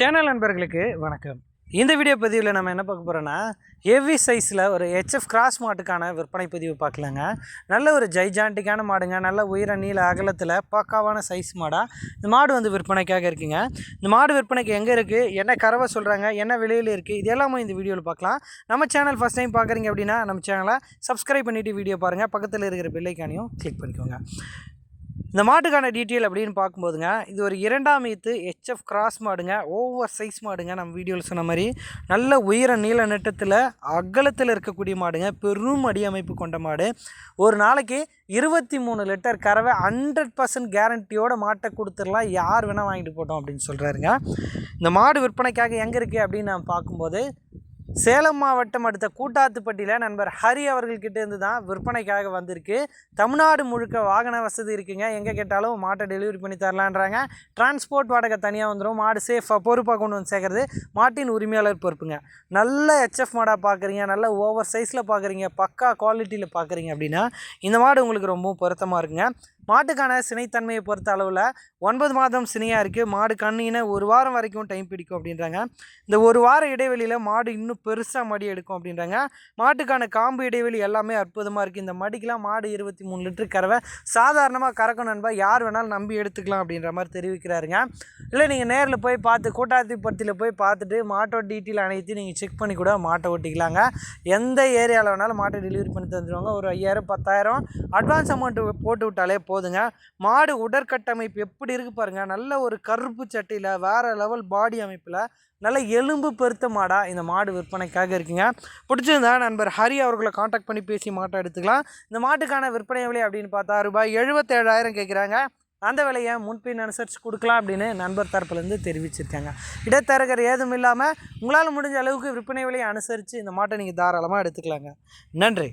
Channel நண்பர்களுக்கு வணக்கம். இந்த வீடியோ பதிவில் நம்ம என்ன பார்க்க போகிறோன்னா ஹெவி சைஸில் ஒரு ஹெச்எஃப் கிராஸ் மாட்டுக்கான விற்பனை பதிவு பார்க்கலாங்க. நல்ல ஒரு ஜைஜாண்டிக்கான மாடுங்க. நல்ல உயர நீள அகலத்தில் பக்காவான சைஸ் மாடாக இந்த மாடு வந்து விற்பனைக்காக இருக்குங்க. இந்த மாடு விற்பனைக்கு எங்கே இருக்குது என்ன கறவை சொல்கிறாங்க என்ன விலையில் இருக்குது இது எல்லாமே இந்த வீடியோவில் பார்க்கலாம். நம்ம சேனல் ஃபஸ்ட் டைம் பார்க்குறீங்க அப்படின்னா நம்ம சேனலை சப்ஸ்கிரைப் பண்ணிவிட்டு வீடியோ பாருங்கள் பக்கத்தில் இருக்கிற பெல்லைக்கானையும் கிளிக் பண்ணிக்கோங்க. இந்த மாட்டுக்கான டீட்டெயில் அப்படின்னு பார்க்கும்போதுங்க இது ஒரு இரண்டாம் ஈத்து ஹெச்எஃப் கிராஸ் மாடுங்க ஓவர் சைஸ் மாடுங்க நம்ம வீடியோவில் சொன்ன மாதிரி. நல்ல உயர நீள நட்டத்தில் அகலத்தில் இருக்கக்கூடிய மாடுங்க பெரும் அடி அமைப்பு கொண்ட மாடு. ஒரு நாளைக்கு இருபத்தி மூணு லிட்டர் கறவை ஹண்ட்ரட் பர்சன்ட் கேரண்டியோட மாட்டை கொடுத்துடலாம். யார் வேணால் வாங்கிட்டு போட்டோம் அப்படின்னு சொல்கிறாருங்க இந்த மாடு விற்பனைக்காக எங்கே இருக்குது அப்படின்னு நான் பார்க்கும்போது சேலம் மாவட்டம் அடுத்த கூட்டாத்துப்பட்டியில் நண்பர் ஹரி அவர்கள்கிட்ட இருந்து தான் விற்பனைக்காக வந்திருக்கு. தமிழ்நாடு முழுக்க வாகன வசதி இருக்குங்க. எங்கே கேட்டாலும் மாட்டை டெலிவரி பண்ணி தரலான்றாங்க. டிரான்ஸ்போர்ட் வாடகை தனியாக வந்துடும் மாடு சேஃபாக பொறுப்பாக கொண்டு வந்து சேர்க்குறது மாட்டின் உரிமையாளர் பொறுப்புங்க. நல்ல ஹெச்எஃப் மாடாக பார்க்குறீங்க நல்ல ஓவர் சைஸில் பார்க்குறீங்க பக்கா குவாலிட்டியில் பார்க்குறீங்க அப்படின்னா இந்த மாடு உங்களுக்கு ரொம்பவும் பொருத்தமாக இருக்குங்க. மாட்டுக்கான சினைத்தன்மையை பொறுத்த அளவில் ஒன்பது மாதம் சினையாக இருக்குது மாடு கண்ணின ஒரு வாரம் வரைக்கும் டைம் பிடிக்கும் அப்படின்றாங்க. இந்த ஒரு வார இடைவெளியில் மாடு இன்னும் பெருசாக மடி எடுக்கும் அப்படின்றாங்க. மாட்டுக்கான காம்பு இடைவெளி எல்லாமே அற்புதமாக இருக்குது இந்த மடிக்கெலாம் மாடு இருபத்தி மூணு லிட்டர் கறவை. சாதாரணமாக கறக்கும் நண்பா யார் வேணாலும் நம்பி எடுத்துக்கலாம் அப்படின்ற மாதிரி தெரிவிக்கிறாருங்க. இல்லை நீங்கள் நேரில் போய் பார்த்து கூட்டாத்திப்பட்டியில் போய் பார்த்துட்டு மாட்டோட டீட்டெயில் அனைத்தையும் நீங்கள் செக் பண்ணி கூட மாட்டை ஓட்டிக்கலாங்க. எந்த ஏரியாவில் வேணாலும் மாட்டை டெலிவரி பண்ணி தந்துடுவாங்க ஒரு ஐயாயிரம் பத்தாயிரம் அட்வான்ஸ் அமௌண்ட்டு போட்டு விட்டாலே போதும். போதுங்க. மாடு உடற்கட்டமைப்பு எப்படி இருக்குது பாருங்கள் நல்ல ஒரு கருப்பு சட்டியில் வேறு லெவல் பாடி அமைப்பில் நல்ல எலும்பு பெருத்த மாடாக இந்த மாடு விற்பனைக்காக இருக்குங்க. பிடிச்சிருந்தா நண்பர் ஹரி அவர்களை காண்டாக்ட் பண்ணி பேசி மாட்டை எடுத்துக்கலாம். இந்த மாட்டுக்கான விற்பனை விலை அப்படின்னு பார்த்தா ரூபாய் எழுபத்தேழாயிரம் கேட்குறாங்க. அந்த விலையை முன்பின் அனுசரித்து கொடுக்கலாம் அப்படின்னு நண்பர் தரப்புலேருந்து தெரிவிச்சிருக்காங்க. இடைத்தரகர் ஏதும் இல்லாமல் உங்களால் முடிஞ்ச அளவுக்கு விற்பனை விலையை அனுசரித்து இந்த மாட்டை நீங்கள் தாராளமாக எடுத்துக்கலாங்க. நன்றி.